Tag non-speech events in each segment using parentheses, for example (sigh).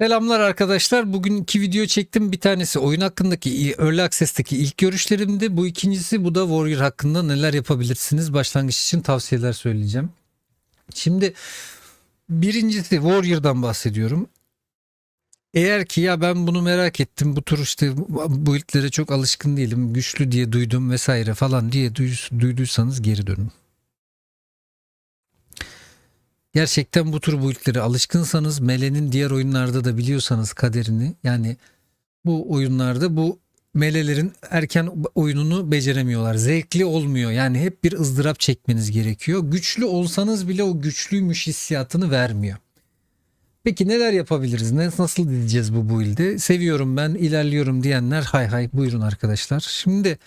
Selamlar arkadaşlar. Bugün iki video çektim. Bir tanesi oyun hakkındaki Early Access'teki ilk görüşlerimdi. Bu ikincisi bu da Warrior hakkında neler yapabilirsiniz. Başlangıç için tavsiyeler söyleyeceğim. Şimdi birincisi Warrior'dan bahsediyorum. Eğer ki ya ben bunu merak ettim bu tür işte bu ilklere çok alışkın değilim güçlü diye duydum vesaire falan diye duy- duyduysanız geri dönün. Gerçekten bu tür build'lere alışkınsanız Mele'nin diğer oyunlarda da biliyorsanız kaderini yani bu oyunlarda bu Mele'lerin erken oyununu beceremiyorlar. Zevkli olmuyor. Yani hep bir ızdırap çekmeniz gerekiyor. Güçlü olsanız bile o güçlüymüş hissiyatını vermiyor. Peki neler yapabiliriz? Nasıl diyeceğiz bu build'i? Seviyorum ben, ilerliyorum diyenler hay hay buyurun arkadaşlar. Şimdi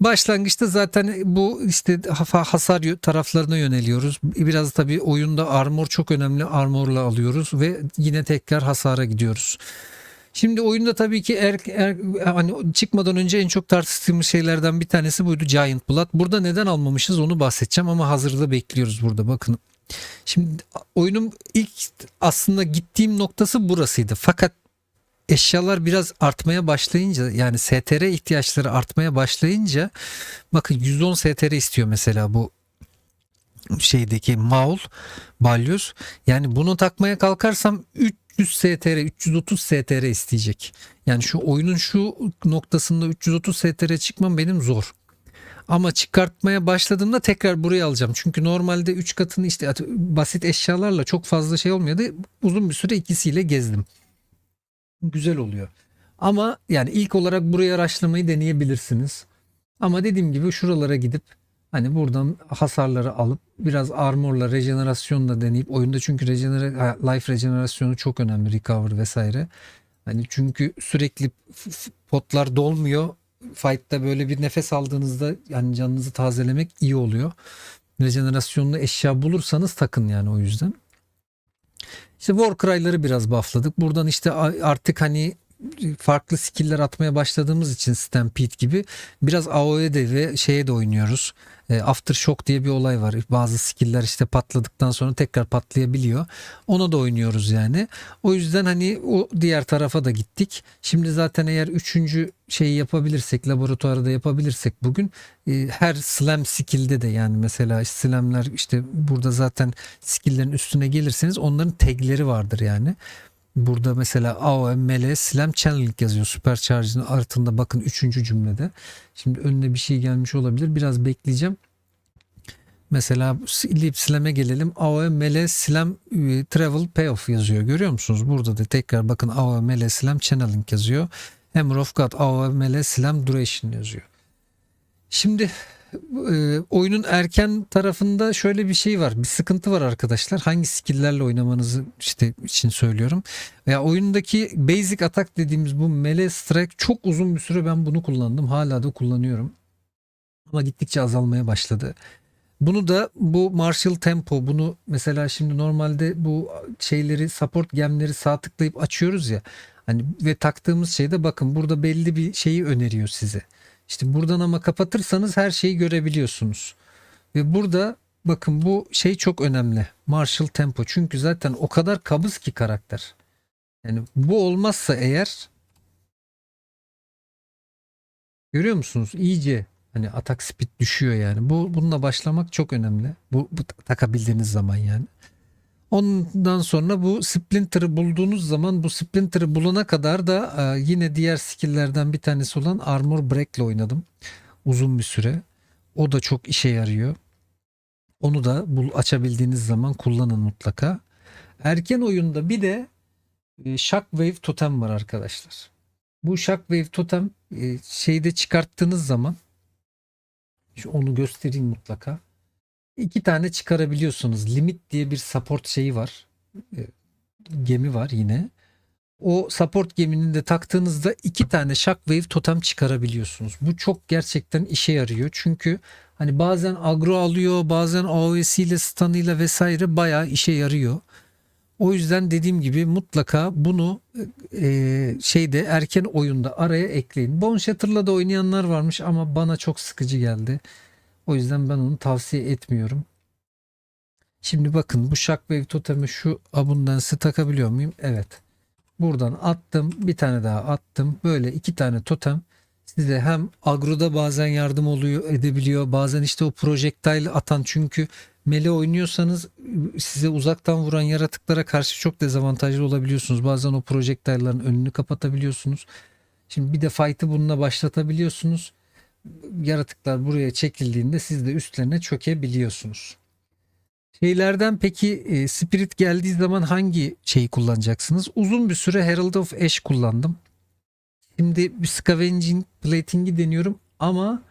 Başlangıçta zaten bu işte hasar taraflarına yöneliyoruz. Biraz tabii oyunda armor çok önemli. Armorla alıyoruz ve yine tekrar hasara gidiyoruz. Şimdi oyunda tabii ki er, er- hani çıkmadan önce en çok tartıştığımız şeylerden bir tanesi buydu Giant Blood. Burada neden almamışız onu bahsedeceğim ama hazırda bekliyoruz burada bakın. Şimdi oyunun ilk aslında gittiğim noktası burasıydı. Fakat eşyalar biraz artmaya başlayınca yani STR ihtiyaçları artmaya başlayınca bakın 110 STR istiyor mesela bu şeydeki Maul balyoz. Yani bunu takmaya kalkarsam 300 STR 330 STR isteyecek. Yani şu oyunun şu noktasında 330 STR çıkmam benim zor. Ama çıkartmaya başladığımda tekrar buraya alacağım. Çünkü normalde 3 katını işte basit eşyalarla çok fazla şey olmuyordu. Uzun bir süre ikisiyle gezdim güzel oluyor. Ama yani ilk olarak burayı araştırmayı deneyebilirsiniz. Ama dediğim gibi şuralara gidip hani buradan hasarları alıp biraz armorla rejenerasyonla deneyip oyunda çünkü regenera life rejenerasyonu çok önemli recover vesaire. Hani çünkü sürekli potlar dolmuyor. Fight'ta böyle bir nefes aldığınızda yani canınızı tazelemek iyi oluyor. Rejenerasyonlu eşya bulursanız takın yani o yüzden. İşte Warcry'ları biraz buffladık. Buradan işte artık hani farklı skill'ler atmaya başladığımız için Stampede gibi biraz AoE'de ve şeye de oynuyoruz. E, Aftershock diye bir olay var. Bazı skill'ler işte patladıktan sonra tekrar patlayabiliyor. Ona da oynuyoruz yani. O yüzden hani o diğer tarafa da gittik. Şimdi zaten eğer üçüncü şeyi yapabilirsek, laboratuvarda da yapabilirsek bugün e, her slam skill'de de yani mesela slam'ler işte burada zaten skill'lerin üstüne gelirseniz onların tagleri vardır yani. Burada mesela AOM, ML, Slam, Channeling yazıyor. Supercharge'ın altında bakın 3. cümlede. Şimdi önüne bir şey gelmiş olabilir. Biraz bekleyeceğim. Mesela Leap Slam'e gelelim. AOM, ML, Slam, e, Travel, Payoff yazıyor. Görüyor musunuz? Burada da tekrar bakın AOM, ML, Slam, Channeling yazıyor. Hammer of God, AOM, ML, Slam, Duration yazıyor. Şimdi e, oyunun erken tarafında şöyle bir şey var. Bir sıkıntı var arkadaşlar. Hangi skill'lerle oynamanızı işte için söylüyorum. Veya oyundaki basic attack dediğimiz bu melee strike çok uzun bir süre ben bunu kullandım. Hala da kullanıyorum. Ama gittikçe azalmaya başladı. Bunu da bu martial tempo bunu mesela şimdi normalde bu şeyleri support gemleri sağ tıklayıp açıyoruz ya. Hani ve taktığımız şeyde bakın burada belli bir şeyi öneriyor size. İşte buradan ama kapatırsanız her şeyi görebiliyorsunuz. Ve burada bakın bu şey çok önemli. Martial tempo. Çünkü zaten o kadar kabız ki karakter. Yani bu olmazsa eğer görüyor musunuz? İyice hani atak speed düşüyor yani. Bu bununla başlamak çok önemli. Bu, bu takabildiğiniz zaman yani. Ondan sonra bu Splinter'ı bulduğunuz zaman bu Splinter'ı bulana kadar da e, yine diğer skill'lerden bir tanesi olan Armor Break'le oynadım. Uzun bir süre. O da çok işe yarıyor. Onu da bul, açabildiğiniz zaman kullanın mutlaka. Erken oyunda bir de e, Shockwave Totem var arkadaşlar. Bu Shockwave Totem e, şeyde çıkarttığınız zaman onu göstereyim mutlaka. İki tane çıkarabiliyorsunuz. Limit diye bir support şeyi var. E, Gemi var yine. O support geminin de taktığınızda iki tane shockwave totem çıkarabiliyorsunuz. Bu çok gerçekten işe yarıyor. Çünkü hani bazen agro alıyor, bazen AOS ile stun'ıyla vesaire bayağı işe yarıyor. O yüzden dediğim gibi mutlaka bunu e, şeyde erken oyunda araya ekleyin. Bone Shatter'la da oynayanlar varmış ama bana çok sıkıcı geldi. O yüzden ben onu tavsiye etmiyorum. Şimdi bakın bu Shockwave totemi şu Abundance'ı takabiliyor muyum? Evet. Buradan attım. Bir tane daha attım. Böyle iki tane totem size hem agroda bazen yardım oluyor edebiliyor. Bazen işte o projektile atan çünkü mele oynuyorsanız size uzaktan vuran yaratıklara karşı çok dezavantajlı olabiliyorsunuz. Bazen o projektile'ların önünü kapatabiliyorsunuz. Şimdi bir de fight'ı bununla başlatabiliyorsunuz. Yaratıklar buraya çekildiğinde siz de üstlerine çökebiliyorsunuz. Şeylerden peki e, Spirit geldiği zaman hangi şeyi kullanacaksınız? Uzun bir süre Herald of Ash kullandım. Şimdi bir Scavenging Plating'i deniyorum ama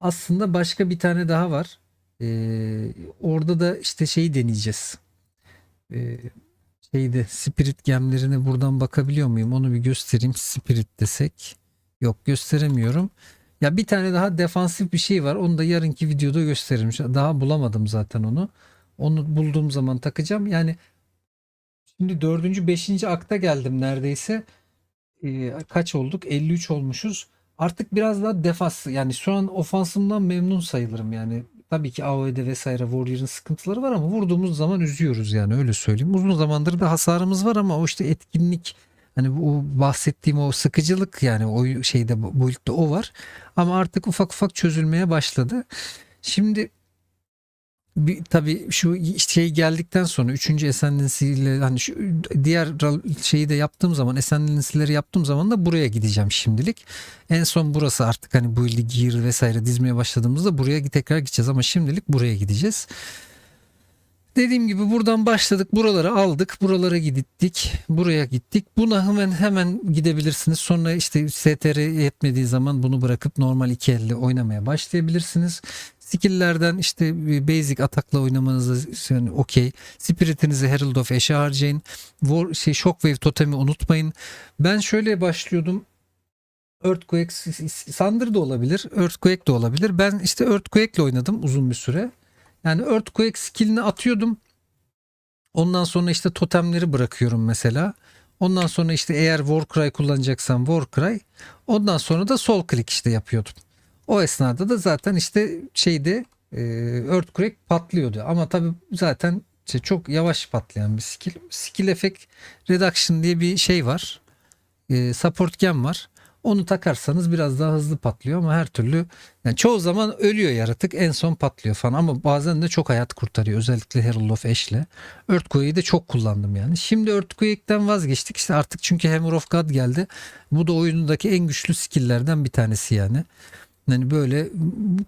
aslında başka bir tane daha var. Ee, orada da işte şeyi deneyeceğiz. Ee, şeyde Spirit gemlerine buradan bakabiliyor muyum? Onu bir göstereyim. Spirit desek. Yok gösteremiyorum. Ya bir tane daha defansif bir şey var. Onu da yarınki videoda gösteririm. Daha bulamadım zaten onu. Onu bulduğum zaman takacağım. Yani şimdi dördüncü, beşinci akta geldim neredeyse. Ee, kaç olduk? 53 olmuşuz. Artık biraz daha defans yani şu an ofansımdan memnun sayılırım yani. Tabii ki AOE'de vesaire Warrior'ın sıkıntıları var ama vurduğumuz zaman üzüyoruz yani öyle söyleyeyim. Uzun zamandır da hasarımız var ama o işte etkinlik hani bu bahsettiğim o sıkıcılık yani o şeyde build'de o var. Ama artık ufak ufak çözülmeye başladı. Şimdi bir, tabii şu şey geldikten sonra 3. Ascendancy ile hani şu diğer şeyi de yaptığım zaman Ascendancy'leri yaptığım zaman da buraya gideceğim şimdilik. En son burası artık hani bu gear vesaire dizmeye başladığımızda buraya tekrar gideceğiz ama şimdilik buraya gideceğiz. Dediğim gibi buradan başladık. Buraları aldık. Buralara gittik. Buraya gittik. Buna hemen hemen gidebilirsiniz. Sonra işte STR yetmediği zaman bunu bırakıp normal iki elle oynamaya başlayabilirsiniz. Skill'lerden işte bir basic atakla oynamanızı yani okey. Spirit'inizi Herald of Ash'e harcayın. War, şey, Shockwave totemi unutmayın. Ben şöyle başlıyordum. Earthquake, Thunder da olabilir. Earthquake de olabilir. Ben işte Earthquake ile oynadım uzun bir süre. Yani Earthquake skillini atıyordum. Ondan sonra işte totemleri bırakıyorum mesela. Ondan sonra işte eğer Warcry kullanacaksam Warcry. Ondan sonra da sol click işte yapıyordum. O esnada da zaten işte şeyde e, Earthquake patlıyordu. Ama tabii zaten işte çok yavaş patlayan bir skill. Skill Effect Reduction diye bir şey var. E, support gem var. Onu takarsanız biraz daha hızlı patlıyor ama her türlü yani çoğu zaman ölüyor yaratık en son patlıyor falan ama bazen de çok hayat kurtarıyor özellikle Herald of Ash'le. Earthquake'i de çok kullandım yani. Şimdi Earthquake'den vazgeçtik işte artık çünkü Hammer of God geldi. Bu da oyundaki en güçlü skill'lerden bir tanesi yani. Yani böyle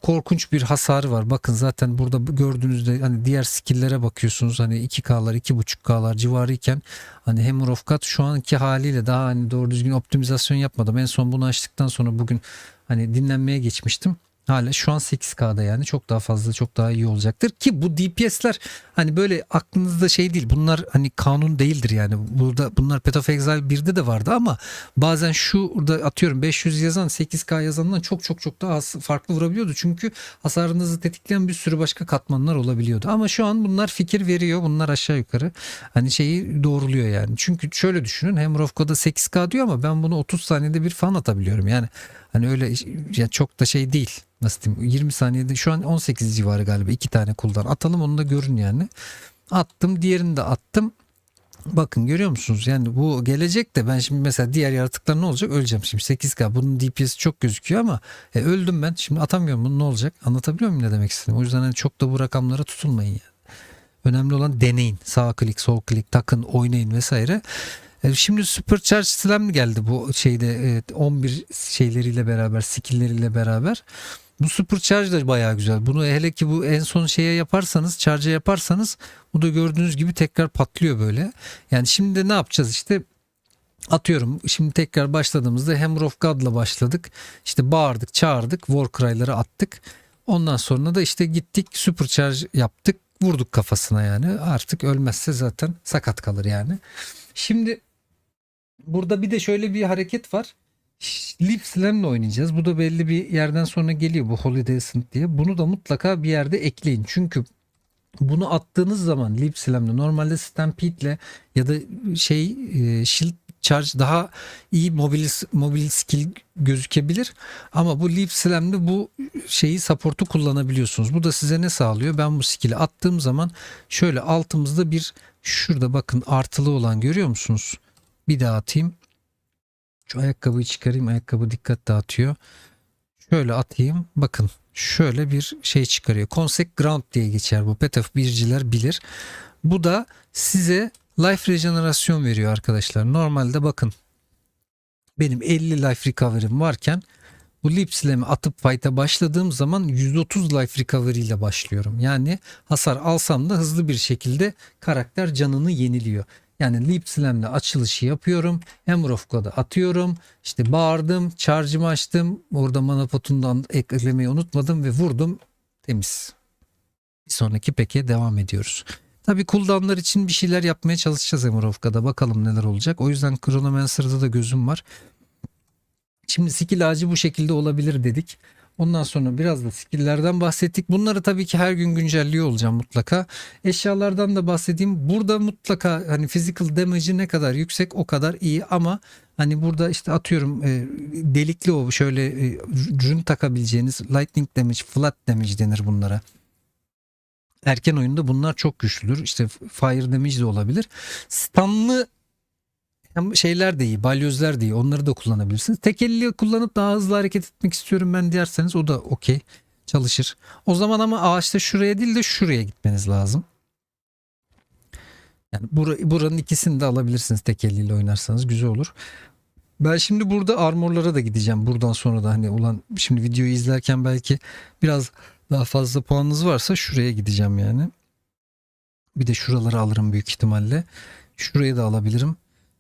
korkunç bir hasarı var. Bakın zaten burada gördüğünüzde hani diğer skill'lere bakıyorsunuz. Hani 2K'lar 2.5K'lar civarıyken hani Hammer of God şu anki haliyle daha hani doğru düzgün optimizasyon yapmadım. En son bunu açtıktan sonra bugün hani dinlenmeye geçmiştim. Hala şu an 8K'da yani. Çok daha fazla çok daha iyi olacaktır. Ki bu DPS'ler hani böyle aklınızda şey değil. Bunlar hani kanun değildir yani. Burada bunlar Path of Exile 1'de de vardı ama bazen şurada atıyorum 500 yazan 8K yazandan çok çok çok daha farklı vurabiliyordu. Çünkü hasarınızı tetikleyen bir sürü başka katmanlar olabiliyordu. Ama şu an bunlar fikir veriyor. Bunlar aşağı yukarı hani şeyi doğruluyor yani. Çünkü şöyle düşünün. Hammer of God'a 8K diyor ama ben bunu 30 saniyede bir fan atabiliyorum. Yani hani öyle ya çok da şey değil. Nasıl diyeyim? 20 saniyede şu an 18 civarı galiba iki tane kuldan. Atalım onu da görün yani. Attım diğerini de attım. Bakın görüyor musunuz? Yani bu gelecek de ben şimdi mesela diğer yaratıklar ne olacak? Öleceğim şimdi. 8K bunun DPS çok gözüküyor ama e, öldüm ben. Şimdi atamıyorum bunu ne olacak? Anlatabiliyor muyum ne demek istedim o yüzden hani çok da bu rakamlara tutulmayın yani. Önemli olan deneyin. Sağ klik sol klik takın oynayın vesaire Şimdi Supercharge Slam geldi bu şeyde evet, 11 şeyleriyle beraber skill'leriyle beraber. Bu Supercharge da bayağı güzel. Bunu hele ki bu en son şeye yaparsanız, charge'a yaparsanız bu da gördüğünüz gibi tekrar patlıyor böyle. Yani şimdi de ne yapacağız işte atıyorum şimdi tekrar başladığımızda Hammer of God'la başladık. İşte bağırdık, çağırdık, Warcry'ları attık. Ondan sonra da işte gittik Supercharge yaptık. Vurduk kafasına yani. Artık ölmezse zaten sakat kalır yani. Şimdi burada bir de şöyle bir hareket var. Lip Slam'le oynayacağız. Bu da belli bir yerden sonra geliyor bu Holiday Ascent diye. Bunu da mutlaka bir yerde ekleyin. Çünkü bunu attığınız zaman Lip Slam'le normalde Stampede'le ya da şey e, Shield Charge daha iyi mobil, mobil skill gözükebilir. Ama bu Leap Slam'de bu şeyi support'u kullanabiliyorsunuz. Bu da size ne sağlıyor? Ben bu skill'i attığım zaman şöyle altımızda bir şurada bakın artılı olan görüyor musunuz? Bir daha atayım. Şu ayakkabıyı çıkarayım. Ayakkabı dikkat dağıtıyor. Şöyle atayım. Bakın şöyle bir şey çıkarıyor. Consec Ground diye geçer bu. Petaf birciler bilir. Bu da size life rejenerasyon veriyor arkadaşlar. Normalde bakın benim 50 life recovery'm varken bu lip slam'i atıp fight'a başladığım zaman 130 life recovery ile başlıyorum. Yani hasar alsam da hızlı bir şekilde karakter canını yeniliyor. Yani lip slam'le açılışı yapıyorum. Hammer of God'ı atıyorum. İşte bağırdım. Charge'ımı açtım. Orada mana potundan eklemeyi unutmadım ve vurdum. Temiz. Bir sonraki peke devam ediyoruz. Tabii cooldownlar için bir şeyler yapmaya çalışacağız God'a. Bakalım neler olacak. O yüzden Chronomancer'da da gözüm var. Şimdi skill ağacı bu şekilde olabilir dedik. Ondan sonra biraz da skill'lerden bahsettik. Bunları tabii ki her gün güncelliyor olacağım mutlaka. Eşyalardan da bahsedeyim. Burada mutlaka hani physical damage'i ne kadar yüksek o kadar iyi ama hani burada işte atıyorum e, delikli o şöyle e, rune takabileceğiniz lightning damage, flat damage denir bunlara. Erken oyunda bunlar çok güçlüdür. İşte fire damage de olabilir. Stunlı hem şeyler de iyi, balyozlar da iyi. Onları da kullanabilirsiniz. Tek kullanıp daha hızlı hareket etmek istiyorum ben derseniz o da okey. Çalışır. O zaman ama ağaçta şuraya değil de şuraya gitmeniz lazım. Yani bura, buranın ikisini de alabilirsiniz tek eliyle oynarsanız güzel olur. Ben şimdi burada armorlara da gideceğim. Buradan sonra da hani ulan şimdi videoyu izlerken belki biraz daha fazla puanınız varsa şuraya gideceğim yani. Bir de şuraları alırım büyük ihtimalle. Şurayı da alabilirim.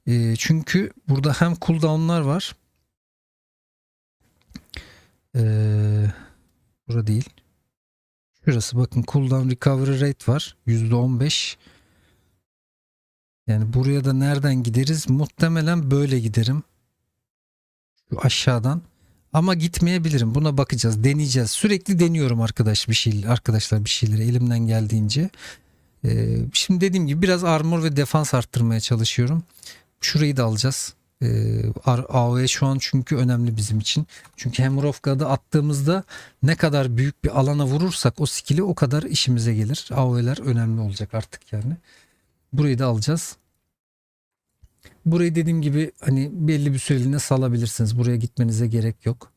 E, çünkü burada hem cooldown'lar var. E, bura değil. Şurası bakın cooldown recovery rate var. %15. Yani buraya da nereden gideriz? Muhtemelen böyle giderim. Şu aşağıdan. Ama gitmeyebilirim. Buna bakacağız. Deneyeceğiz. Sürekli deniyorum arkadaş bir şey arkadaşlar bir şeyleri elimden geldiğince. Ee, şimdi dediğim gibi biraz armor ve defans arttırmaya çalışıyorum. Şurayı da alacağız. Ee, AOE şu an çünkü önemli bizim için. Çünkü Hammer of God'ı attığımızda ne kadar büyük bir alana vurursak o skill'i o kadar işimize gelir. AOE'ler önemli olacak artık yani. Burayı da alacağız. Burayı dediğim gibi hani belli bir süreliğine salabilirsiniz. Buraya gitmenize gerek yok.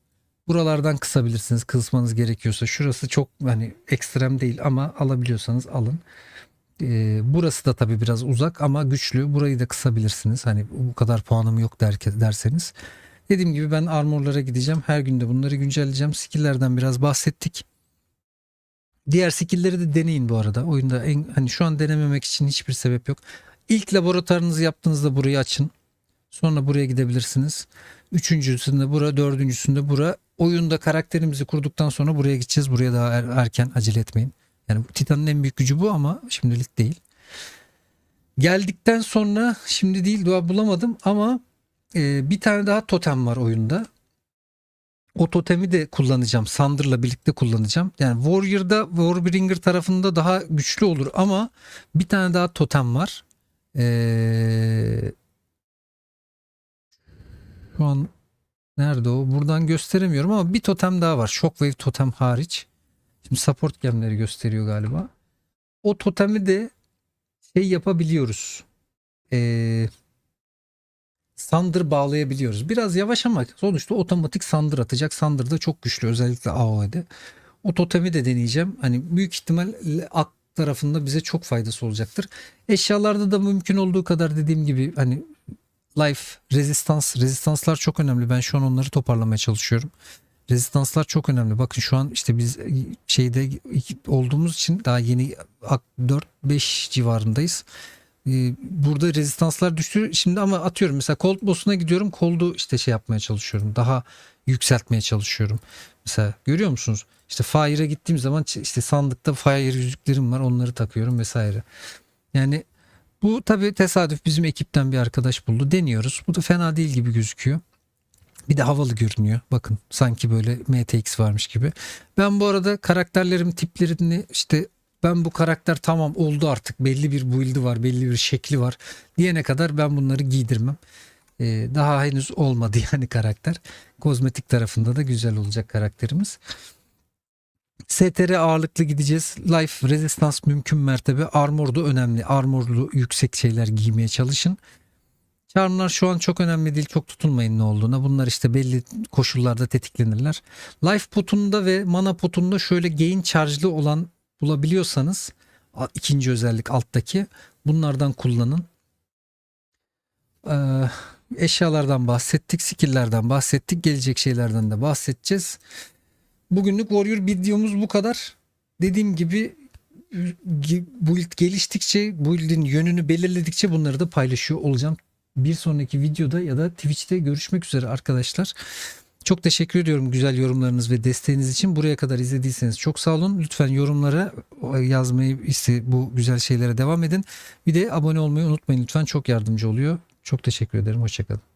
Buralardan kısabilirsiniz. Kısmanız gerekiyorsa. Şurası çok hani ekstrem değil ama alabiliyorsanız alın. Ee, burası da tabii biraz uzak ama güçlü. Burayı da kısabilirsiniz. Hani bu kadar puanım yok der, derseniz. Dediğim gibi ben armorlara gideceğim. Her günde bunları güncelleyeceğim. Skill'lerden biraz bahsettik. Diğer skill'leri de deneyin bu arada. Oyunda en, hani şu an denememek için hiçbir sebep yok. İlk laboratuvarınızı yaptığınızda burayı açın. Sonra buraya gidebilirsiniz. Üçüncüsünde bura, dördüncüsünde bura. Oyunda karakterimizi kurduktan sonra buraya gideceğiz. Buraya daha er, erken acele etmeyin. Yani Titan'ın en büyük gücü bu ama şimdilik değil. Geldikten sonra şimdi değil dua bulamadım ama e, bir tane daha totem var oyunda. O totemi de kullanacağım. Sandır'la birlikte kullanacağım. Yani Warrior'da Warbringer tarafında daha güçlü olur ama bir tane daha totem var. Ee, şu an nerede o? Buradan gösteremiyorum ama bir totem daha var. Shockwave totem hariç. Şimdi support gemleri gösteriyor galiba. O totemi de şey yapabiliyoruz. Ee, sandır bağlayabiliyoruz. Biraz yavaş ama sonuçta otomatik sandır atacak. Sandır da çok güçlü özellikle AOE'de. O totemi de deneyeceğim. Hani büyük ihtimal at tarafında bize çok faydası olacaktır. Eşyalarda da mümkün olduğu kadar dediğim gibi hani life, rezistans, rezistanslar çok önemli. Ben şu an onları toparlamaya çalışıyorum. Rezistanslar çok önemli. Bakın şu an işte biz şeyde olduğumuz için daha yeni 4-5 civarındayız. Ee, burada rezistanslar düştü. Şimdi ama atıyorum mesela Cold Boss'una gidiyorum. Cold'u işte şey yapmaya çalışıyorum. Daha yükseltmeye çalışıyorum. Mesela görüyor musunuz? İşte Fire'a gittiğim zaman işte sandıkta Fire yüzüklerim var. Onları takıyorum vesaire. Yani bu tabii tesadüf bizim ekipten bir arkadaş buldu. Deniyoruz. Bu da fena değil gibi gözüküyor. Bir de havalı görünüyor. Bakın sanki böyle MTX varmış gibi. Ben bu arada karakterlerim tiplerini işte ben bu karakter tamam oldu artık belli bir build'i var belli bir şekli var diyene kadar ben bunları giydirmem. Ee, daha henüz olmadı (laughs) yani karakter. Kozmetik tarafında da güzel olacak karakterimiz. STR ağırlıklı gideceğiz. Life Resistance mümkün mertebe. Armor da önemli. Armorlu yüksek şeyler giymeye çalışın. Charmlar şu an çok önemli değil. Çok tutulmayın ne olduğuna. Bunlar işte belli koşullarda tetiklenirler. Life potunda ve mana potunda şöyle gain charge'lı olan bulabiliyorsanız ikinci özellik alttaki bunlardan kullanın. Ee, eşyalardan bahsettik, skill'lerden bahsettik, gelecek şeylerden de bahsedeceğiz. Bugünlük Warrior videomuz bu kadar. Dediğim gibi build geliştikçe, build'in yönünü belirledikçe bunları da paylaşıyor olacağım. Bir sonraki videoda ya da Twitch'te görüşmek üzere arkadaşlar. Çok teşekkür ediyorum güzel yorumlarınız ve desteğiniz için. Buraya kadar izlediyseniz çok sağ olun. Lütfen yorumlara yazmayı iste bu güzel şeylere devam edin. Bir de abone olmayı unutmayın lütfen. Çok yardımcı oluyor. Çok teşekkür ederim. Hoşçakalın.